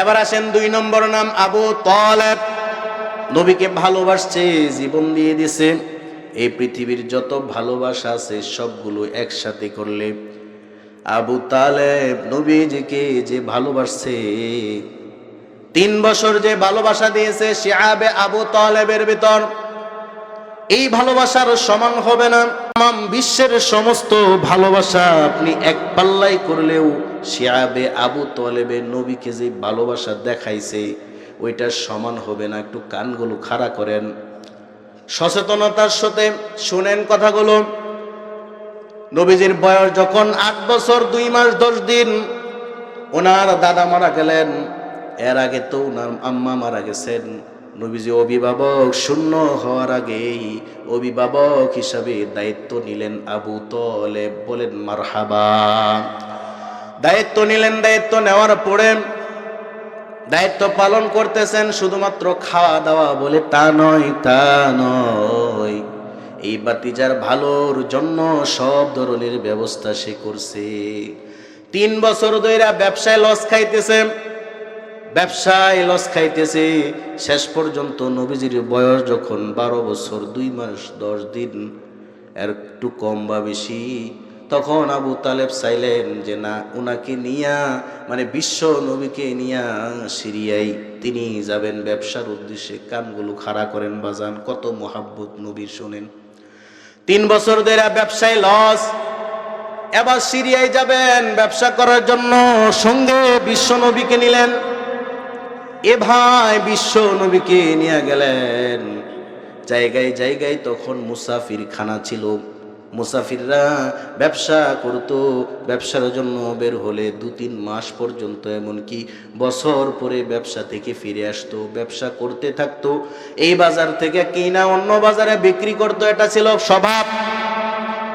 এবার আসেন দুই নম্বর নাম আবু তলেব। নবীকে ভালোবাসছে, জীবন দিয়ে দিছে। এই পৃথিবীর যত ভালোবাসা আছে, সবগুলো একসাথে করলে। আবু তালেব নবীজিকে যে ভালোবাসছে, তিন বছর যে ভালোবাসা দিয়েছে সে আবে আবু তালেবের ভিতর, এই ভালোবাসার সমান হবে না। বিশ্বের সমস্ত ভালোবাসা আপনি এক পাল্লাই করলেও শিয়াবে আবু তলেবে নবীকে যে ভালোবাসা দেখাইছে ওইটার সমান হবে না। একটু কানগুলো খাড়া করেন। সচেতনতার সাথে শুনেন কথাগুলো। নবীজির বয়স যখন আট বছর, দুই মাস, দশ দিন, ওনার দাদা মারা গেলেন। এর আগে তো ওনার আম্মা মারা গেছেন। নবীজি অভিভাবক, শূন্য হওয়ার আগেই অভিভাবক হিসাবে দায়িত্ব নিলেন আবু তলে বলেন, মারহাবা। দায়িত্ব নিলেন, দায়িত্ব নেওয়ার পরে দায়িত্ব পালন করতেছেন, শুধুমাত্র খাওয়া দাওয়া বলে তা নয় তা নয়। এই বাতিজার ভালোর জন্য সব ধরনের ব্যবস্থা সে করছে। তিন বছর ধইরা ব্যবসায় লস খাইতেছে, ব্যবসায় লস খাইতেছে। শেষ পর্যন্ত নবীজির বয়স যখন বারো বছর, দুই মাস দশ দিন, একটু কম বা বেশি তখন আবু তালেব চাইলেন যে, না ওনাকে নিয়া মানে বিশ্ব নবীকে নিয়া সিরিয়াই তিনি যাবেন। ব্যবসার উদ্দেশ্যে কানগুলো খাড়া করেন বাজান। কত মোহাব্বত নবীর শোনেন। তিন বছর ধরে ব্যবসায় লস। এবার সিরিয়ায় যাবেন ব্যবসা করার জন্য। সঙ্গে বিশ্ব নবীকে নিলেন। এ ভাই বিশ্ব নবীকে নিয়ে গেলেন। জায়গায় জায়গায় তখন মুসাফির খানা ছিল। মুসাফিররা ব্যবসা করত, ব্যবসার জন্য বের হলে দু তিন মাস পর্যন্ত এমনকি বছর পরে ব্যবসা থেকে ফিরে আসতো, ব্যবসা করতে থাকতো। এই বাজার থেকে কিনা অন্য বাজারে বিক্রি করতো, এটা ছিল স্বভাব।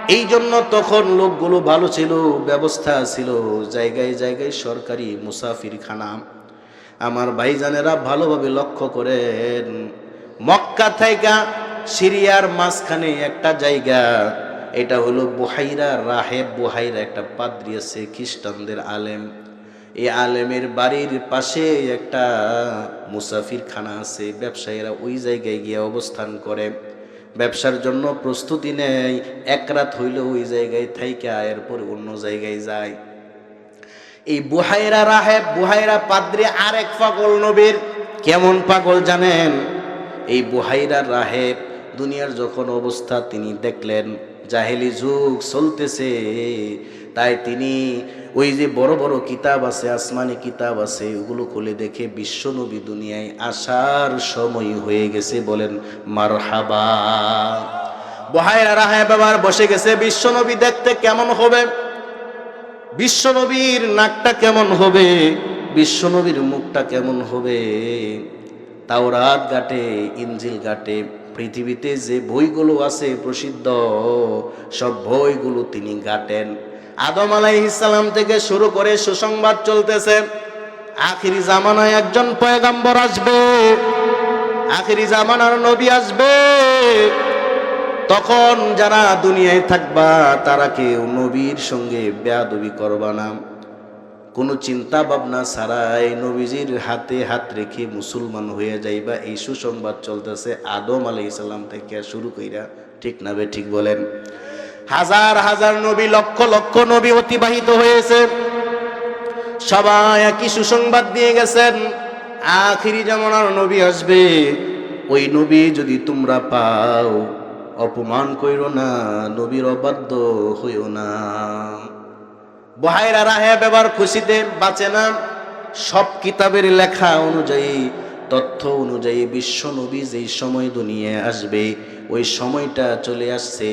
এই জন্য তখন লোকগুলো ভালো ছিল, ব্যবস্থা ছিল। জায়গায় জায়গায় সরকারি মুসাফির খানা আমার ভাইজানেরা ভালোভাবে লক্ষ্য করেন। মক্কা থাইকা সিরিয়ার মাঝখানে একটা জায়গা। এটা হলো বুহাইরা, রাহেব বুহাইরা একটা পাদ্রি আছে, খ্রিস্টানদের আলেম। এই আলেমের বাড়ির পাশে একটা মুসাফির খানা আছে, ব্যবসায়ীরা ওই জায়গায় গিয়ে অবস্থান করে। ব্যবসার জন্য প্রস্তুতি নেয়, এক রাত হইলে ওই জায়গায় থাইকা, এরপর অন্য জায়গায় যায়। এই বুহাইরা, রাহেব বুহাইরা পাদ্রি আরেক পাগল নবীর। কেমন পাগল জানেন? এই বুহাইরা, রাহেব, দুনিয়ার যখন অবস্থা তিনি দেখলেন জাহেলি যুগ চলতেছে। তাই তিনি ওই যে বড় বড় কিতাব আছে, আসমানি কিতাব আছে, ওগুলো খুলে দেখে বিশ্বনবী দুনিয়ায় আসার সময় হয়ে গেছে বলেন, মারহাবা। বহায়রা রাহায় বাবার বসে গেছে, বিশ্বনবী দেখতে কেমন হবে? বিশ্বনবীর নাকটা কেমন হবে? বিশ্বনবীর মুখটা কেমন হবে? তাওরাত ঘাটে ইঞ্জিল ঘাটে পৃথিবীতে যে বইগুলো আছে প্রসিদ্ধ, সব বইগুলো তিনি ঘাটেন। আদম আলাইহিসাল্লাম থেকে শুরু করে সুসংবাদ চলতেছে। আখিরি জামানায় একজন পয়গাম্বর আসবে। আখিরি জামানার নবী আসবে। তখন যারা দুনিয়ায় থাকবা, তারা কেউ নবীর সঙ্গে বেয়াদবি করবা না। কোনো চিন্তা ভাবনা ছাড়াই নবীজির হাতে হাত রেখে মুসলমান হয়ে যাইবা, এই সুসংবাদ চলতেছে আদম আলাই ইসলাম থেকে শুরু কইরা, ঠিক না বে, ঠিক বলেন। হাজার হাজার নবী, লক্ষ লক্ষ নবী অতিবাহিত হয়েছে। সবাই একই সুসংবাদ দিয়ে গেছেন, আখিরি জামানার নবী আসবে। ওই নবী যদি তোমরা পাও, অপমান কইরো না, নবীর অবাধ্য হইও না। বহাইরা রাহে ব্যবহার খুশিতে বাঁচে না। সব কিতাবের লেখা অনুযায়ী, তথ্য অনুযায়ী বিশ্ব নবী যেই সময় দুনিয়ায় আসবে, ওই সময়টা চলে আসছে।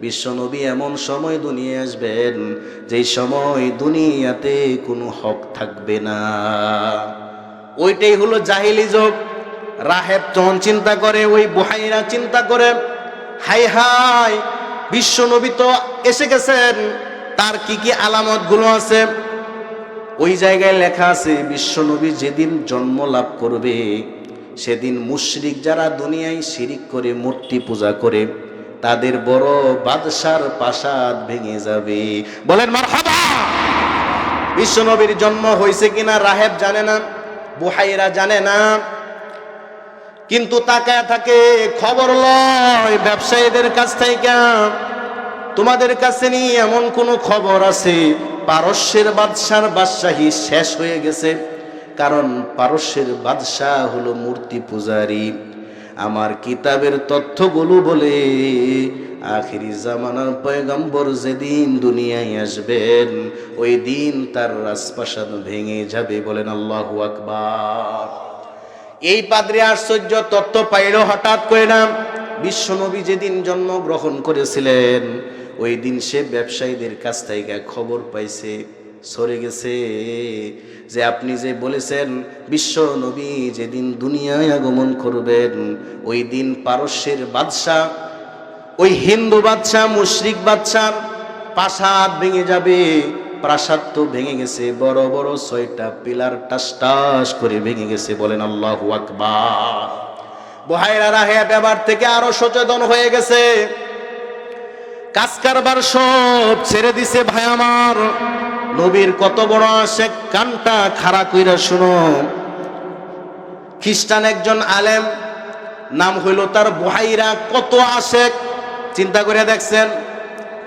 বিশ্ব নবী এমন সময় দুনিয়ায় আসবেন, যেই সময় দুনিয়াতে কোনো হক থাকবে না। ওইটাই হলো জাহিলি যোগ। রাহেব তখন চিন্তা করে, ওই বুহাইরা চিন্তা করে হাই হাই বিশ্ব নবী তো এসে গেছেন। তার কি কি আলামতগুলো আছে? ওই জায়গায় লেখা আছে, বিশ্ব নবী যেদিন জন্ম লাভ করবে, সেদিন মুশরিক যারা দুনিয়ায় শিরিক করে, মূর্তি পূজা করে, তাদের বড় বাদশার প্রাসাদ ভেঙে যাবে। বলেন, মারহাবা! বিশ্ব নবীর জন্ম হয়েছে কিনা রাহেব জানে না, বুহাইরা জানে না। কিন্তু তাকায় থাকে, খবর লয় ব্যবসায়ীদের কাছ থেকে। তোমাদের কাছে নিয়ে এমন কোনো খবর আছে? পারস্যের বাদশার বাদশাহী শেষ হয়ে গেছে। কারণ পারস্যের বাদশাহ হলো মূর্তি পূজারী। আমার কিতাবের তথ্যগুলো বলে, আখিরি জামানার পয়গম্বর যেদিন দুনিয়ায় আসবেন, ওই দিন তার রাজপ্রাসাদ ভেঙে যাবে বলেন আল্লাহু আকবার। এই পাদ্রে আশ্চর্য তত্ত্ব পাইল হঠাৎ করে না? বিশ্বনবী যেদিন জন্মগ্রহণ করেছিলেন ওই দিন সে ব্যবসায়ীদের কাছ থেকে খবর পাইছে, সরে গেছে যে আপনি যে বলেছেন, বিশ্ব নবী যেদিন দুনিয়ায় আগমন করবেন, ওই দিন পারস্যের বাদশাহ, ওই হিন্দু বাদশাহ, মুশরিক বাদশার প্রাসাদ ভেঙে যাবে। প্রাসাদ তো ভেঙে গেছে, বড় বড় ছয়টা পিলার টাস টাস করে ভেঙে গেছে, বলেন আল্লাহ আকবার। বহাইরা রাহে ব্যাপার থেকে আরও সচেতন হয়ে গেছে। কাজ কারবার সব ছেড়ে দিছে ভাই আমার। নবীর কত বড় আসে কানটা খাড়া কইরা শুনো। খ্রিস্টান একজন আলেম, নাম হইল তার বহাইরা, কত আশেক। চিন্তা করে দেখছেন,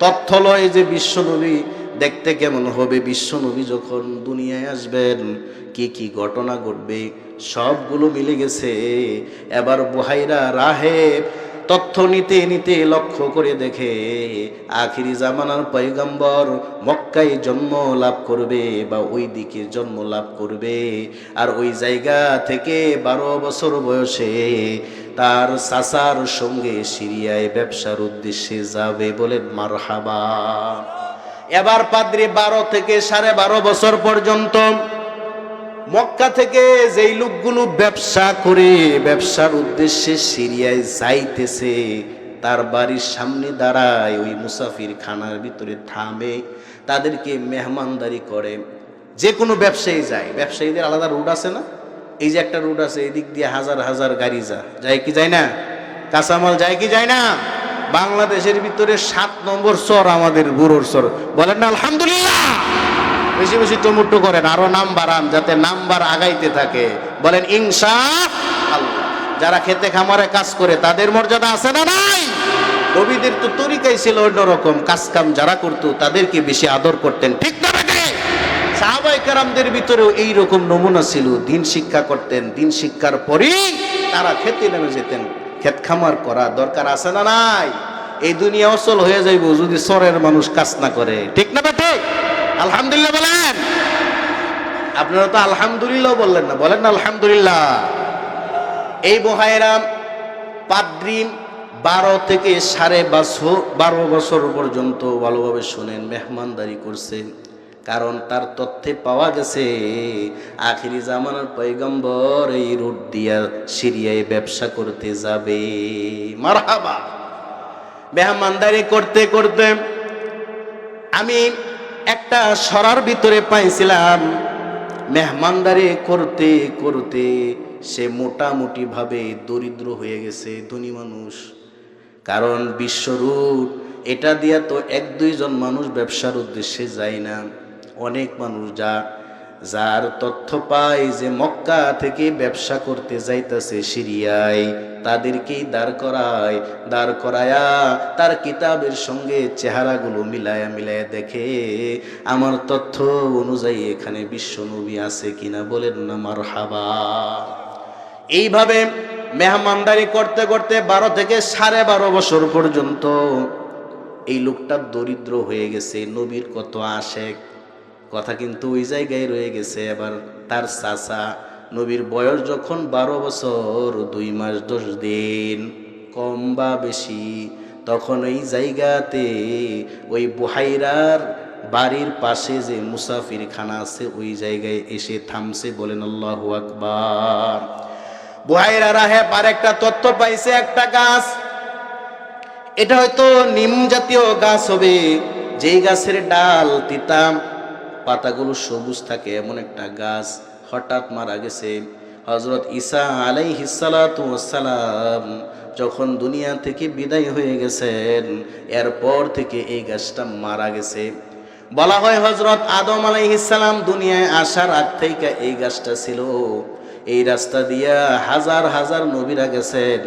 তথ্য লয় যে বিশ্বনবী দেখতে কেমন হবে বিশ্বনবী যখন দুনিয়ায় আসবেন, কি কি ঘটনা ঘটবে, সবগুলো মিলে গেছে। এবার বহাইরা রাহেব তথ্য নিতে নিতে লক্ষ্য করে দেখে আখিরি জামানার পৈগম্বর মক্কায় জন্ম লাভ করবে বা ওই দিকে জন্ম লাভ করবে। আর ওই জায়গা থেকে বারো বছর বয়সে তার চাচার সঙ্গে সিরিয়ায় ব্যবসার উদ্দেশ্যে যাবে বলে মারহাবা। এবার পাদ্রি বারো থেকে সাড়ে বারো বছর পর্যন্ত মক্কা থেকে যেই লোকগুলো ব্যবসা করে, ব্যবসার উদ্দেশ্যে সিরিয়ায় যাইতেছে, তার বাড়ির সামনে দাঁড়ায়, ওই মুসাফির খানার ভিতরে থামে, তাদেরকে মেহমানদারি করে। যে কোনো ব্যবসায়ী যায়। ব্যবসায়ীদের আলাদা রুট আছে না? এই যে একটা রুট আছে, এদিক দিয়ে হাজার হাজার গাড়ি যা যায় কি যায় না? কাঁচামাল যায় কি যায় না? বাংলাদেশের ভিতরে সাত নম্বর চর আমাদের বুড়োর চর। বলেন না, আলহামদুলিল্লাহ! বেশি বেশি টমুটো করেন, আরও নাম বাড়ান যাতে নাম্বার আগাইতে থাকে। বলেন ইনসা আল্লাহ। যারা খেতে খামারে কাজ করে, তাদের মর্যাদা আছে না নাই? নবীদের তো তরিকাই ছিল অন্যরকম কাজ কাম যারা করতো, তাদেরকে বেশি আদর করতেন। ঠিক না সাহাবাই কারামদের ভিতরেও এইরকম নমুনা ছিল। দিন শিক্ষা করতেন, দিন শিক্ষার পরেই তারা খেতে নেমে যেতেন। ক্ষেত খামার করা দরকার আছে না নাই? এই দুনিয়া অচল হয়ে যাইব যদি সরের মানুষ কাজ না করে। ঠিক না বেটে আলহামদুলিল্লাহ বলেন। আপনারা তো আলহামদুলিল্লাহ বললেন না, বলেন না আলহামদুলিল্লাহ। এই বহায়রাম পাদ্রিম বারো থেকে সাড়ে বছর বারো বছর পর্যন্ত ভালোভাবে শোনেন, মেহমানদারি করছেন, কারণ তার তথ্যে পাওয়া গেছে, আখিরি জামানার পৈগম্বর এই রুট দিয়া সিরিয়ায় ব্যবসা করতে যাবে। মারহাবা। মেহমানদারি করতে করতে আমি একটা সরার ভিতরে পাইছিলাম। মেহমানদারি করতে করতে সে মোটামুটি ভাবে দরিদ্র হয়ে গেছে, ধনী মানুষ। কারণ বিশ্বরূপ, এটা দিয়া তো এক দুইজন মানুষ ব্যবসার উদ্দেশ্যে যায় না। অনেক মানুষ যা যার তথ্য পায় যে মক্কা থেকে ব্যবসা করতে যাইতাছে সিরিয়ায়, তাদেরকেই দাঁড় করায়। দাঁড় করায়া তার কিতাবের সঙ্গে চেহারাগুলো মিলায়া মিলায়া দেখে, আমার তথ্য অনুযায়ী এখানে বিশ্বনবী আছে কিনা বলেন না মার হাবা এইভাবে মেহমানদারি করতে করতে বারো থেকে সাড়ে বারো বছর পর্যন্ত এই লোকটা দরিদ্র হয়ে গেছে, নবীর কত আশেক। কথা কিন্তু ওই জায়গায় রয়ে গেছে। এবার তার চাচা নবীর বয়স যখন বারো বছর, দুই মাস দশ দিন, কম বা বেশি, তখন ওই জায়গাতে ওই বুহাইরার বাড়ির পাশে যে মুসাফির খানা আছে, ওই জায়গায় এসে থামছে বলেন আল্লাহ আকবার। বুহাইরা রাহে আর একটা তথ্য পাইছে, একটা গাছ। এটা হয়তো নিম জাতীয় গাছ হবে। যেই গাছের ডাল তিতাম পাতাগুলো সবুজ থাকে, এমন একটা গাছ হঠাৎ মারা গেছে। হজরত ঈসা আলাই হিসালাতাম যখন দুনিয়া থেকে বিদায় হয়ে গেছেন, এরপর থেকে এই গাছটা মারা গেছে। বলা হয় হজরত আদম আলাইহিসালাম দুনিয়ায় আসার আগ থেকে এই গাছটা ছিল। এই রাস্তা দিয়া হাজার হাজার নবীরা গেছেন।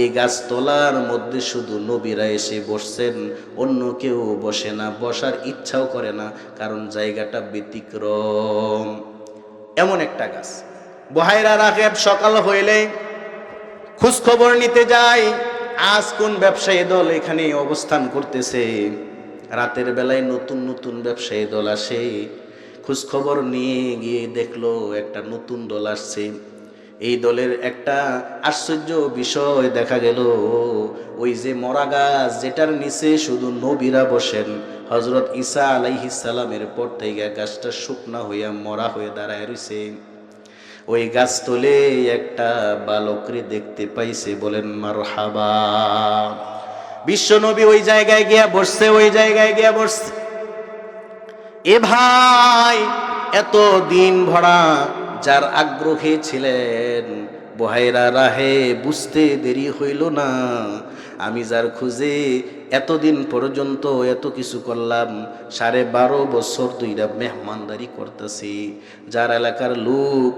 এই গাছ তোলার মধ্যে শুধু নবীরা এসে বসছেন। অন্য কেউ বসে না, বসার ইচ্ছাও করে না, কারণ জায়গাটা ব্যতিক্রম। এমন একটা গাছ। বহাইরা রাখেব সকাল হইলে খোঁজ খবর নিতে যায়, আজ কোন ব্যবসায়ী দল এখানে অবস্থান করতেছে? রাতের বেলায় নতুন নতুন ব্যবসায়ী দল আসে খোঁজ খবর নিয়ে গিয়ে দেখল একটা নতুন দল আসছে। এই দলের একটা আশ্চর্য বিষয় দেখা গেল। ওই যে মরা গাছ, যেটার নিচে শুধু নবীরা বসেন। হজরত ঈসা আলাইহিসালামের পর থেকে গাছটা শুকনা হইয়া মরা হয়ে দাঁড়ায় রয়েছে ওই গাছ তোলে একটা বালকরে দেখতে পাইছে, বলেন মার হাবা বিশ্ব নবী ওই জায়গায় গিয়া বসছে, ওই জায়গায় গিয়া বসছে। এ ভাই, এত দিন ভরা যার আগ্রহে ছিলেন, বহাইরা রাহে বুঝতে দেরি হইল না। আমি যার খুঁজে এতদিন পর্যন্ত এত কিছু করলাম, সাড়ে বারো বছর দুইটা মেহমানদারি করতেছি। যার এলাকার লোক,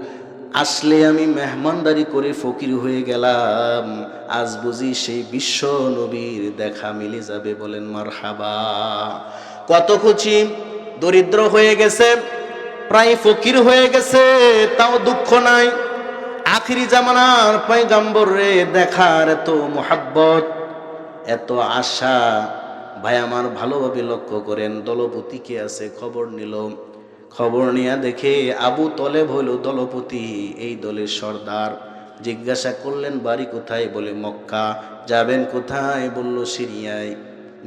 আসলে আমি মেহমানদারি করে ফকির হয়ে গেলাম। আজ বুঝি সেই বিশ্ব নবীর দেখা মিলে যাবে বলেন মার হাবা কত খুচি দরিদ্র হয়ে গেছে, প্রায় ফকির হয়ে গেছে, তাও দুঃখ নাই। আখিরি জামানার পয়গাম্বর রে দেখার এত মোহাব্বত, এত আশা। ভাই, আমার ভালোভাবে লক্ষ্য করেন, দলপতি কে আছে? খবর নিল। খবর নিয়ে দেখে আবু তলেব হইল দলপতি, এই দলের সর্দার। জিজ্ঞাসা করলেন, বাড়ি কোথায়? বলে, মক্কা। যাবেন কোথায়? বলল, সিরিয়ায়।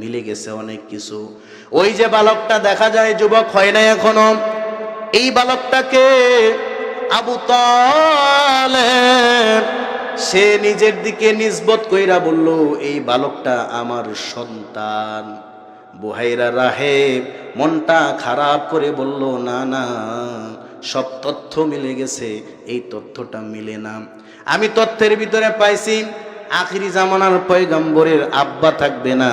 মিলে গেছে অনেক কিছু। ওই যে বালকটা দেখা যায়, যুবক হয় না এখনও। এই বালকটাকে আবু তালেব, সে নিজের দিকে নিজবত কইরা বলল, এই বালকটা আমার সন্তান। বুহাইরা রাহে মনটা খারাপ করে বলল, না না, সব তথ্য মিলে গেছে, এই তথ্যটা মিলে না। আমি তথ্যের ভিতরে পাইছি আখিরি জামানার পয়গাম্বরের আব্বা থাকবে না।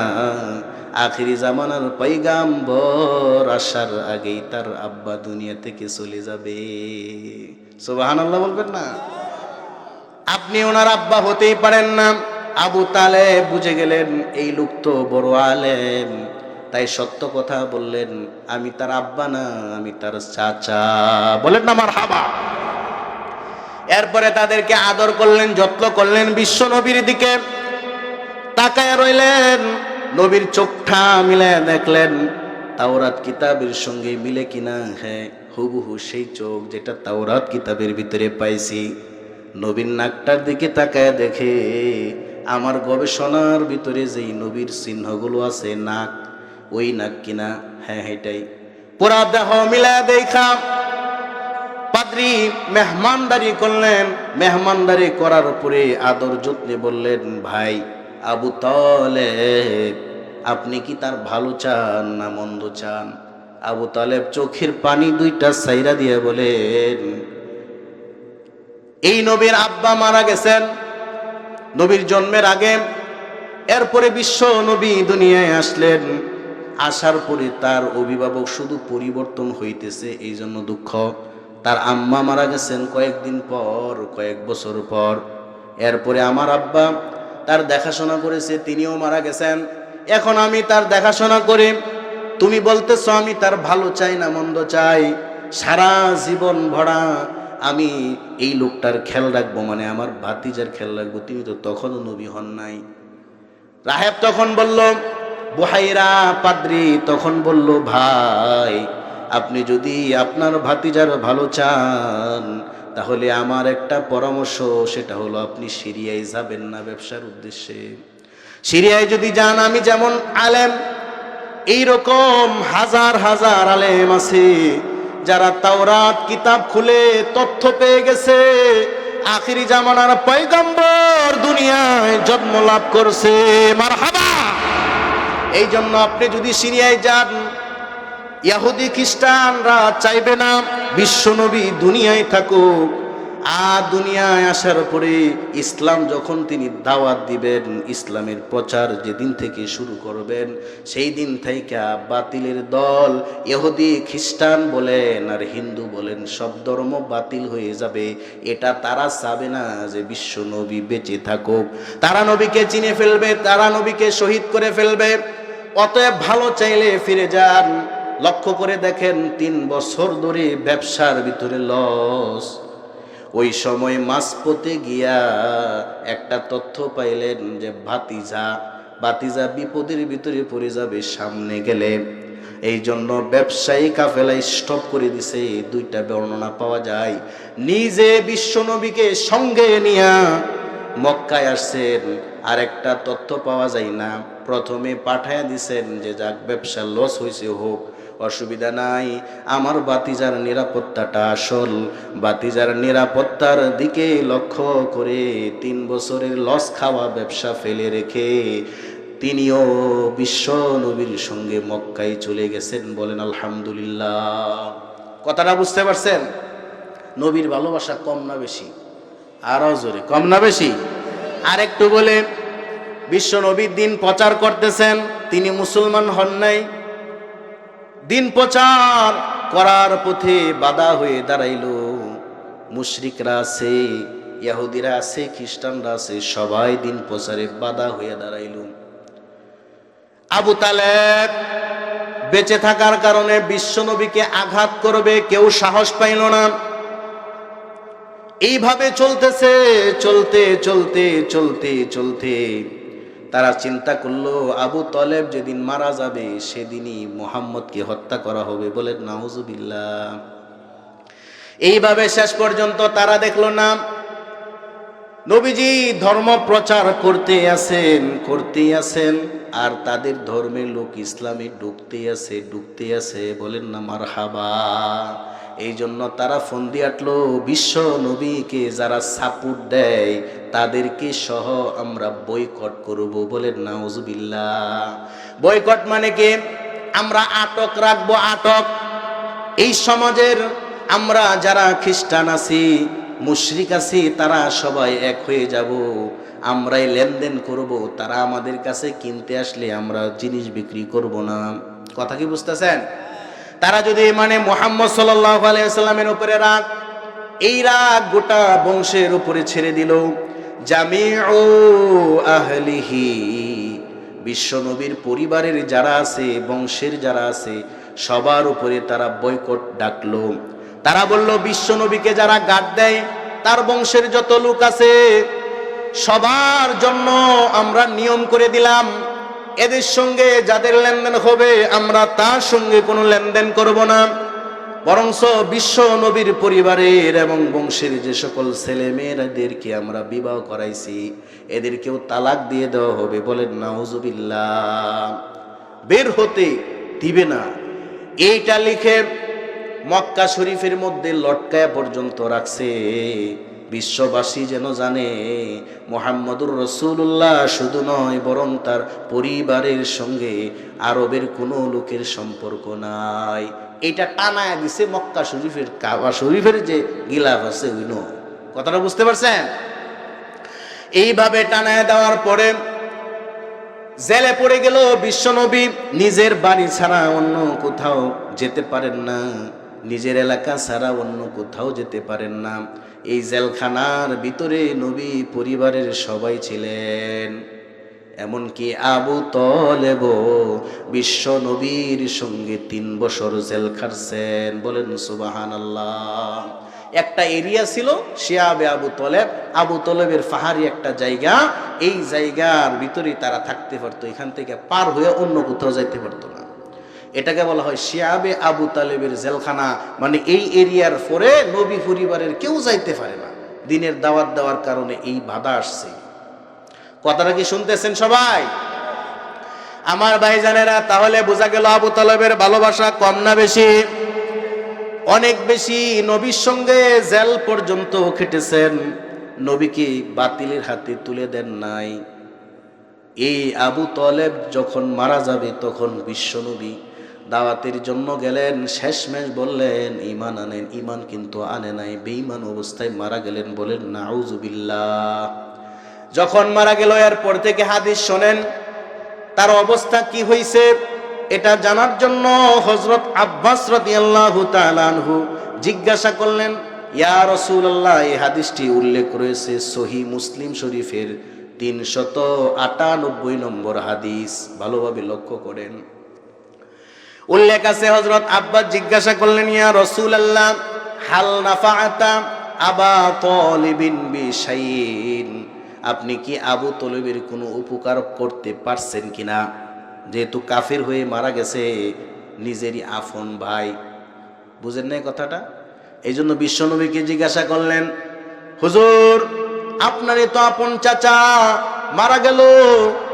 আখিরি জামানার পৈগাম্বর আসার আগেই তার আব্বা দুনিয়া থেকে চলে যাবে। সোবাহান আল্লাহ বলবেন না? আপনি ওনার আব্বা হতেই পারেন না। আবু তালে বুঝে গেলেন, এই লোক তো বড় আলেম। তাই সত্য কথা বললেন, আমি তার আব্বা না, আমি তার চাচা। বলেন না আমার হাবা এরপরে তাদেরকে আদর করলেন, যত্ন করলেন বিশ্ব নবীর দিকে। তাকায় রইলেন, নবীর চোখটা মিলে দেখলেন, তাওরাত কিতাবের সঙ্গে মিলে কিনা হ্যাঁ হুবহু সেই চোখ যেটা তাওরাত কিতাবের ভিতরে পাইছি। নবীর নাকটার দিকে তাকায় দেখে, আমার গবেষণার ভিতরে যেই নবীর চিহ্নগুলো আছে, নাক, ওই নাক কিনা? হ্যাঁ এটাই। পুরা দেহ মিলা দেখা পাদ্রি মেহমানদারি করলেন। মেহমানদারি করার পরে আদর যত্নে বললেন, ভাই, আবু তালেব, আপনি কি তার ভালো চান না মন্দ চান? আবু তালেব চোখের পানি দুইটা সাইরা দিয়ে বলেন, এই নবীর আব্বা মারা গেছেন। নবীর জন্মের আগে এরপরে বিশ্ব নবী দুনিয়ায় আসলেন। আসার পরে তার অভিভাবক শুধু পরিবর্তন হইতেছে এই জন্য দুঃখ। তার আম্মা মারা গেছেন কয়েকদিন পর, কয়েক বছর পর। এরপরে আমার আব্বা তার দেখাশোনা করেছে, তিনিও মারা গেছেন। এখন আমি তার দেখাশোনা করি। তুমি বলতেছো, আমি তার ভালো চাই না, মন্দ চাই। সারা জীবন ভরা আমি এই লোকটার খেয়াল রাখব মানে আমার ভাতিজার খেয়াল রাখব। তুমি তো তখনও নবী হন নাই। রাহেব তখন বলল, বহাইরা পাদ্রি তখন বলল, ভাই আপনি যদি আপনার ভাতিজার ভালো চান, তাহলে আমার একটা পরামর্শ, সেটা হলো আপনি সিরিয়ায় যাবেন না ব্যবসার উদ্দেশ্যে। সিরিয়ায় যদি যান, আমি যেমন আলেম, এইরকম হাজার হাজার আলেম আছে, যারা তাওরাত কিতাব খুলে তথ্য পেয়ে গেছে, আখিরি জামানার পয়গম্বর দুনিয়ায় জন্ম লাভ করছে। মারহাবা! এই জন্য আপনি যদি সিরিয়ায় যান ইহুদি খ্রিস্টানরা চাইবে না বিশ্বনবী দুনিয়ায় থাকুক। আর দুনিয়ায় আসার পরে ইসলাম যখন তিনি দাওয়াত দিবেন, ইসলামের প্রচার যেদিন থেকে শুরু করবেন, সেই দিন থেকে বাতিলের দল ইহুদি, খ্রিস্টান বলেন আর হিন্দু বলেন, সব ধর্ম বাতিল হয়ে যাবে। এটা তারা চাবে না যে বিশ্ব নবী বেঁচে থাকুক। তারা নবীকে চিনে ফেলবে, তারা নবীকে শহীদ করে ফেলবে। অতএব ভালো চাইলে ফিরে যান। লক্ষ্য করে দেখেন তিন বছর ধরে ব্যবসার ভিতরে লস। ওই সময় মাঝপথে গিয়া একটা তথ্য পাইলেন যে ভাতিজা বাতিজা বিপদের ভিতরে পড়ে যাবে, সামনে গেলে। এই জন্য ব্যবসায়ী কাফেলা স্টপ করে দিছে, দুইটা বর্ণনা পাওয়া যায়। নিজে বিশ্বনবীকে সঙ্গে নিয়া মক্কায় আসছেন আর একটা তথ্য পাওয়া যায় না। প্রথমে পাঠায়া দিছেন যে যাক, ব্যবসা লস হয়েছে হোক। অসুবিধা নাই। আমার বাতিজার নিরাপত্তাটা আসল। বাতিজার নিরাপত্তার দিকে লক্ষ্য করে তিন বছরের লস খাওয়া ব্যবসা ফেলে রেখে তিনিও বিশ্ব নবীর সঙ্গে মক্কায় চলে গেছেন বলেন আলহামদুলিল্লাহ। কথাটা বুঝতে পারছেন? নবীর ভালোবাসা কম না বেশি? আরও জোরে, কম না বেশি? আর একটু বলে বিশ্ব নবীর দিন প্রচার করতেছেন, তিনি মুসলমান হন নাই দিন প্রচার করার পথে বাধা হয়ে দাঁড়াইল। মুশরিকরা আছে, ইয়াহুদিরা আছে, খ্রিস্টানরা আছে, সবাই দিন প্রচারে বাধা হয়ে দাঁড়াইল। আবু তালেব বেঁচে থাকার কারণে বিশ্বনবীকে আঘাত করবে, কেউ সাহস পাইল না। এইভাবে চলতেছে, চলতে চলতে চলতে চলতে। তারা চিন্তা করল, আবু তলেব যেদিন মারা যাবে, সেদিনই মোহাম্মদকে হত্যা করা হবে। বলে নাউজুবিল্লাহ। এইভাবে শেষ পর্যন্ত তারা দেখল না। নবীজি ধর্ম প্রচার করতে আছেন করতে আছেন আর তাদের ধর্মের লোক ইসলামে ঢুকতে আছে ঢুকতে আছে বলেন না মার হাবা এই জন্য তারা ফোন দিয়ে আটলো, বিশ্ব নবীকে যারা সাপোর্ট দেয়, তাদেরকে সহ আমরা বয়কট করব বলে না উজুবিল্লা বয়কট মানে কি? আমরা আটক রাখব, আটক। এই সমাজের আমরা যারা খ্রিস্টান আছি, মুশরিক আছি, তারা সবাই এক হয়ে যাব। আমরাই লেনদেন করব, তারা আমাদের কাছে কিনতে আসলে আমরা জিনিস বিক্রি করব না। কথা কি বুঝতেছেন? তারা যদি মানে মোহাম্মদ সাল্লাহ আলাইসাল্লামের উপরে রাগ, এই রাগ গোটা বংশের উপরে ছেড়ে দিল। জামিউ আহলিহি, বিশ্বনবীর পরিবারের যারা আছে, বংশের যারা আছে, সবার উপরে তারা বয়কট ডাকলো। তারা বলল, বিশ্বনবীকে যারা গাট দেয়, তার বংশের যত লোক আছে, সবার জন্য আমরা নিয়ম করে দিলাম। এদের সঙ্গে যাদের লেনদেন হবে, আমরা তার সঙ্গে কোনো লেনদেন করব না। বরংস বিশ্ব নবীর পরিবারের এবং বংশের যে সকল ছেলে মেয়েরাদেরকে আমরা বিবাহ করাইছি, এদেরকেও তালাক দিয়ে দেওয়া হবে বলেন, নাউজুবিল্লাহ। বের হতে দিবে না। এইটা লিখে মক্কা শরীফের মধ্যে লটকায়া পর্যন্ত রাখছে। বিশ্ববাসী যেন জানে, মোহাম্মদুর রসুল্লাহ শুধু নয়, বরং তার পরিবারের সঙ্গে আরবের কোনো লোকের সম্পর্ক নাই। এটা টানায় দিছে মক্কা শরীফের কাবা শরীফের যে গিলাফ আছে, ওই কথাটা বুঝতে পারছেন? এইভাবে টানায় দেওয়ার পরে জেলে পড়ে গেল বিশ্বনবী, নিজের বাড়ি ছাড়া অন্য কোথাও যেতে পারেন না, নিজের এলাকা ছাড়া অন্য কোথাও যেতে পারেন না। এই জেলখানার ভিতরে নবী পরিবারের সবাই ছিলেন। এমনকি আবু তলেব বিশ্ব নবীর সঙ্গে তিন বছর জেল খাটছেন। বলেন সুবাহান আল্লাহ একটা এরিয়া ছিল শিয়াবে আবু তলেব। আবু তলেবের পাহাড়ি একটা জায়গা। এই জায়গার ভিতরে তারা থাকতে পারতো। এখান থেকে পার হয়ে অন্য কোথাও যাইতে পারতো এটাকে বলা হয় শিয়াবে আবু তালেবের জেলখানা। মানে এই এরিয়ার পরে নবী পরিবারের কেউ যাইতে পারে না। দিনের দাওয়াত দেওয়ার কারণে এই বাধা আসছে। কথাটা কি শুনতেছেন সবাই? আমার ভাইজানেরা, তাহলে বোঝা গেল আবু তালেবের ভালোবাসা কম না বেশি? অনেক বেশি নবীর সঙ্গে জেল পর্যন্ত খেটেছেন। নবীকে বাতিলের হাতে তুলে দেন নাই? এই আবু তলেব যখন মারা যাবে, তখন বিশ্বনবী দাওয়াতের জন্য গেলেন, শেষমেশ বললেন ইমান আনেন ইমান কিন্তু আনে নাই, বেঈমান অবস্থায় মারা গেলেন বলেন নাউজুবিল্লাহ যখন মারা গেল, এরপর থেকে হাদিস শোনেন, তার অবস্থা কি হয়েছে এটা জানার জন্য হজরত আব্বাস রাদিয়াল্লাহু তাআলা আনহু জিজ্ঞাসা করলেন, ইয়া রাসূলুল্লাহ, এই হাদিসটি উল্লেখ রয়েছে সহি মুসলিম শরীফের তিনশত আটানব্বই নম্বর হাদিস। ভালোভাবে লক্ষ্য করেন। উল্লেখ আছে হজরত আব্বাস জিজ্ঞাসা করলেন, ইয়া রাসূলুল্লাহ, হাল নাফাআতা আবা তালিবিন বিশাইইন? আপনি কি আবু তলিবের কোনো উপকার করতে পারছেন কিনা? যেহেতু কাফের হয়ে মারা গেছে, নিজেরই আফন ভাই। বুঝেন না কথাটা? এই জন্য বিশ্বনবীকে জিজ্ঞাসা করলেন, হুজুর, আপনারই তো আপন চাচা মারা গেল।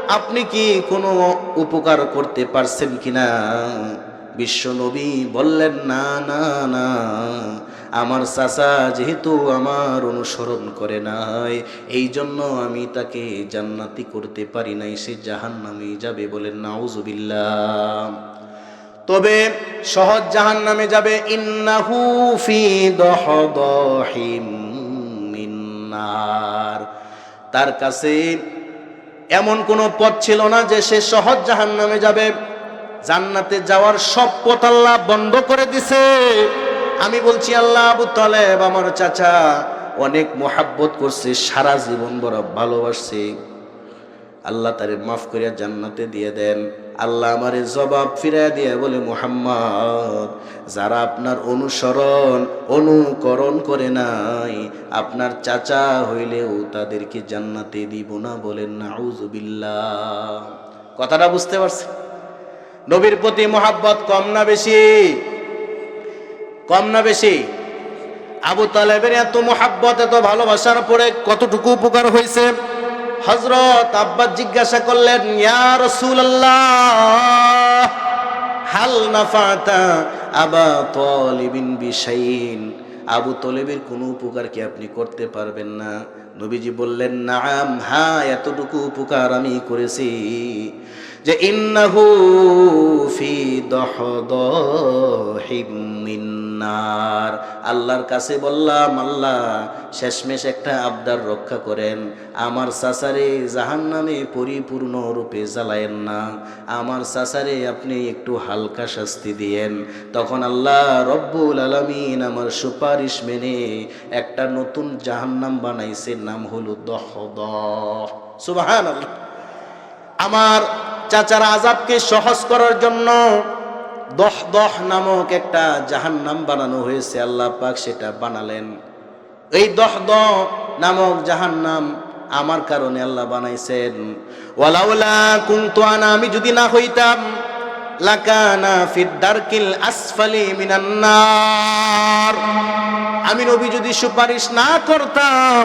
আপনি কি কোনো উপকার করতে পারছেন কিনা? বিশ্বনবী বললেন, না না না। আমার চাচা যেহেতু আমার অনুসরণ করে নাই, এই জন্য আমি তাকে জান্নাতি করতে পারি নাই, সে জাহান নামে যাবে বলেন, নাউজুবিল্লাহ। তবে সহজ জাহান নামে যাবে, ইন্নাহু ফি তার কাছে এমন কোনো পথ ছিল না যে সে সহজ জাহান নামে যাবে। জান্নাতে যাওয়ার সব পথ আল্লাহ বন্ধ করে দিছে। আমি বলছি, আল্লাহ আবু তালেব, আমার চাচা, অনেক মোহাব্বত করছে, সারা জীবন বড় ভালোবাসছে। আল্লাহ তারে মাফ করিয়া জান্নাতে দিয়ে দেন। আল্লাহ আমারে জবাব ফিরাইয়া দিয়ে বলে, মুহাম্মদ, যারা আপনার অনুসরণ, অনুকরণ করে নাই, আপনার চাচা হইলেও তাদেরকে জান্নাতে দিব না বলেন কথাটা বুঝতে পারছেন? নবীর প্রতি মোহাব্বত কম না বেশি? কম না বেশি? আবু তালেবের এত মোহাব্বত, এত ভালোবাসার পরে কতটুকু উপকার হয়েছে? হজরত আব্বাস জিজ্ঞাসা করলেন, ইয়া হাল নাফাতা আবা তালিবিন বিশাইন আবু তলেবের কোনো উপকার কি আপনি করতে পারবেন না? নবীজি বললেন, নাম হ্যাঁ এতটুকু উপকার আমি করেছি যে ইন্নাহু ফি দহদহিম মিন্নার আল্লাহর কাছে বললাম, আল্লাহ, শেষমেশ একটা আবদার রক্ষা করেন। আমার সাসারে জাহান নামে পরিপূর্ণ রূপে জ্বালায়েন না। আমার সাসারে আপনি একটু হালকা শাস্তি দিয়েন। তখন আল্লাহ রব্বুল আলমিন আমার সুপারিশ মেনে একটা নতুন জাহান্নাম বানাইছে, নাম হলো দহ দহ সুবাহান আমার চাচার আজাবকে সহজ করার জন্য দহ দহ নামক একটা জাহান্নাম বানানো হয়েছে, আল্লাহ পাক সেটা বানালেন। এই দহ দহ নামক জাহান্নাম আমার কারণে আল্লাহ বানাইছেন। ওয়ালাউলা কুনতু আনা, আমি যদি না হইতাম, লাকানা ফিদ্দারকিল আসফালি মিনান নার। আমি নবী যদি সুপারিশ না করতাম,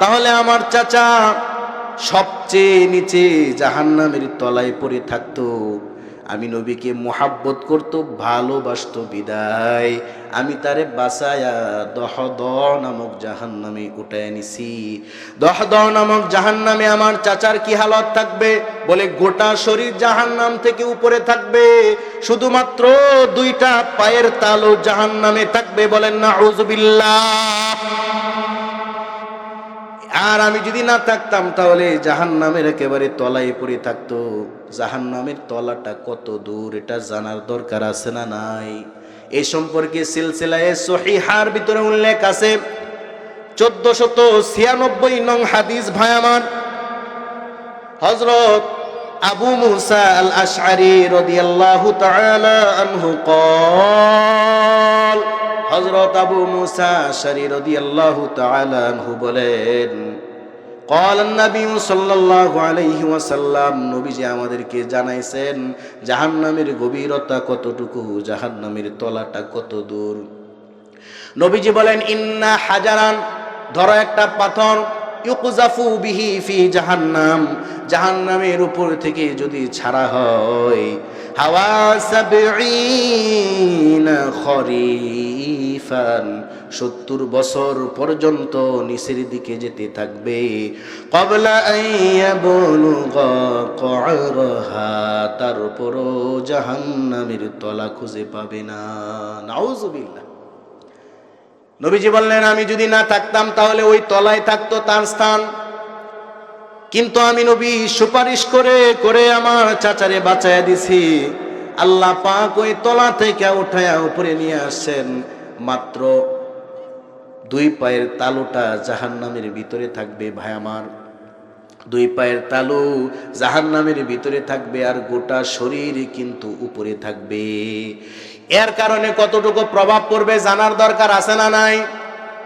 তাহলে আমার চাচা সবচেয়ে নিচে জাহান্নামের তলায় পড়ে থাকতো। আমি নবীকে মোহাব্বত করত, ভালোবাসত বিদায়। আমি তারে বাসায়া দহ দ নামক জাহান্নামে উঠায় নিছি। দহ দ নামক জাহান্নামে আমার চাচার কি হালত থাকবে? বলে, গোটা শরীর জাহান্নাম থেকে উপরে থাকবে। শুধুমাত্র দুইটা পায়ের তালু জাহান্নামে থাকবে বলেন না আর আমি যদি না থাকতাম তাহলে জাহান নামের একেবারে তলায় পড়ে থাকতো। জাহান নামের তলাটা কত দূর, এটা জানার দরকার আছে না নাই? এ সম্পর্কে সিলসিলায় সহিহার ভিতরে উল্লেখ আছে। চোদ্দ শত ছিয়ানব্বই নং হাদিস ভাই আমার হজরত আবু মুসা আল আশারি রদিয়াল্লাহু তাআলা আনহু কল হজরত আবু মুসা শরী রদি আল্লাহ তালানহু বলেন কল নবী সাল্লাল্লাহু আলাইহি ওয়াসাল্লাম, নবীজি আমাদেরকে জানাইছেন, জাহান্নামের গভীরতা কতটুকু, জাহান্নামের তলাটা কত দূর? নবীজি বলেন, ইন্না হাজারান, ধরো একটা পাথর, ইউকুজাফু বিহি ফি জাহান্নাম, জাহান্নামের উপর থেকে যদি ছাড়া হয় হাওয়া সাবঈনা খরিফ আলফান সত্তর বছর পর্যন্ত নিচের দিকে যেতে থাকবে। কবলা তারপরও জাহান্নামের তলা খুঁজে পাবে না। নাউজুবিল্লাহ। নবীজি বললেন, আমি যদি না থাকতাম, তাহলে ওই তলায় থাকতো তার স্থান। কিন্তু আমি নবী সুপারিশ করে করে আমার চাচারে বাঁচাইয়া দিছি। আল্লাহ পাক ওই তলা থেকে উঠায়া উপরে নিয়ে আসছেন। মাত্র দুই পায়ের তালুটা জাহান্নামের ভিতরে থাকবে ভাই আমার। দুই পায়ের তালু জাহান্নামের ভিতরে থাকবে আর গোটা শরীর কিন্তু উপরে থাকবে। এর কারণে কতটুকু প্রভাব পড়বে জানার দরকার আছে না নাই?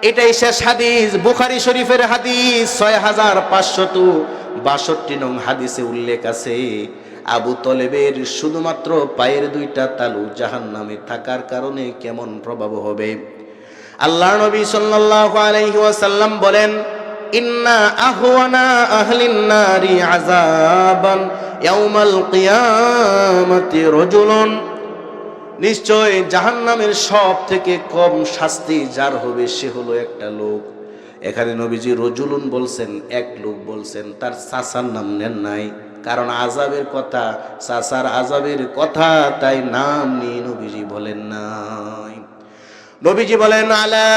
এটাই শেষ হাদিস, বুখারি শরীফের হাদিস ছয় হাজার পাঁচশত বাষট্টি নং হাদিসে উল্লেখ আছে, আবু তলেবের শুধুমাত্র পায়ের দুইটা তালু জাহান নামে থাকার কারণে কেমন প্রভাব হবে? আল্লাহ নবী সাল্লাল্লাহু আলাইহি ওয়াসাল্লাম বলেন, ইন্না আহওয়ানা আহলিন নারি আযাবান ইয়াউমাল কিয়ামাতি রাজুলুন। নিশ্চয় জাহান্নামের সব থেকে কম শাস্তি যার হবে সে হলো একটা লোক। এখানে নবীজি রজুলুন বলছেন, এক লোক বলছেন, তার চাচার নাম নেন নাই। কারণ আজাবের কথা, চাচার আজাবের কথা, তাই নাম নিয়ে নবীজি বলেন নাই। নবীজি বলেন, আলা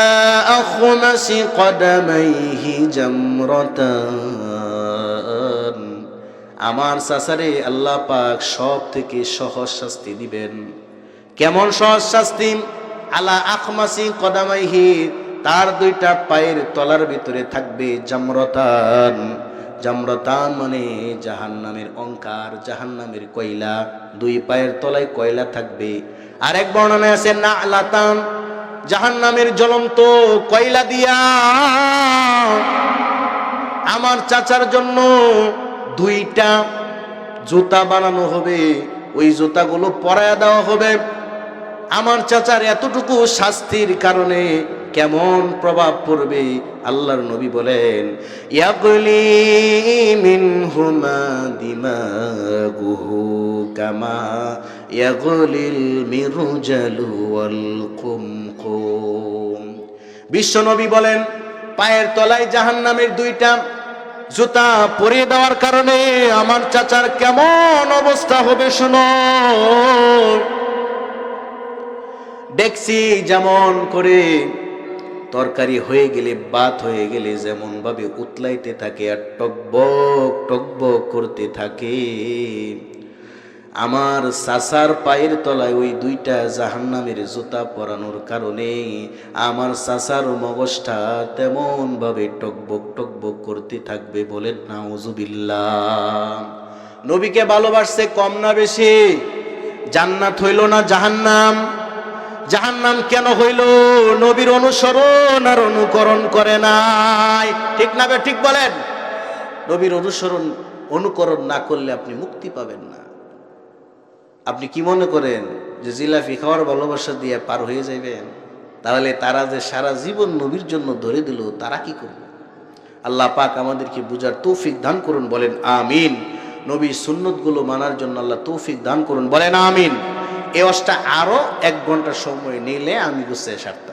আমার চাচারে আল্লাহ পাক সব থেকে সহজ শাস্তি দিবেন। কেমন সহজ শাস্তি? আলা আখমাসি কদামাইহি, তার দুইটা পায়ের তলার ভিতরে থাকবে জামরতান। জামরতান মানে জাহান্নামের অঙ্কার জাহান্নামের কয়লা। দুই পায়ের তলায় কয়লা থাকবে। আরেক বর্ণনায় আছে না আলাতান জাহান্নামের জ্বলন্ত কয়লা দিয়া। আমার চাচার জন্য দুইটা জুতা বানানো হবে। ওই জুতাগুলো পরায়া দেওয়া হবে। আমার চাচার এতটুকু শাস্তির কারণে কেমন প্রভাব পড়বে? আল্লাহর নবী বলেন ইয়াগলি মিনহুমা দিমাগুহু কামা ইয়াগলিল মিরজালু ওয়াল কুমকুম। বিশ্ব নবী বলেন, পায়ের তলায় জাহান্নামের দুইটা জুতা পরিয়ে দেওয়ার কারণে আমার চাচার কেমন অবস্থা হবে শুনো। দেখছি যেমন করে তরকারি হয়ে গেলে, বাত হয়ে গেলে যেমন ভাবে উতলাইতে থাকে আর টকবক টকবক করতে থাকে। আমার সাসার পায়ের তলায় ওই দুইটা জাহান্নামের জুতা পরানোর কারণে আমার সাসার মগজটা তেমন ভাবে টকবক টকবক করতে থাকবে বলেন না ওজুবিল্লাহ নবীকে ভালোবাসছে কম না বেশি। জান্নাত হইল না জাহান্নাম। জাহান্নাম কেন হইল? নবীর অনুসরণ আর অনুকরণ করে নাই। ঠিক না ঠিক বলেন? নবীর অনুসরণ, অনুকরণ না করলে আপনি মুক্তি পাবেন না। আপনি কি মনে করেন যে জিলাফি খাওয়ার ভালোবাসা দিয়ে পার হয়ে যাবেন তাহলে তারা যে সারা জীবন নবীর জন্য ধরে দিল, তারা কি করবে? আল্লাহ পাক আমাদেরকে বুঝার তৌফিক দান করুন, বলেন আমিন। নবীর সুন্নতগুলো মানার জন্য আল্লাহ তৌফিক দান করুন, বলেন আমিন। এ অসটা আরও এক ঘণ্টা সময় নিলে আমি গুছিয়ে সারতাম।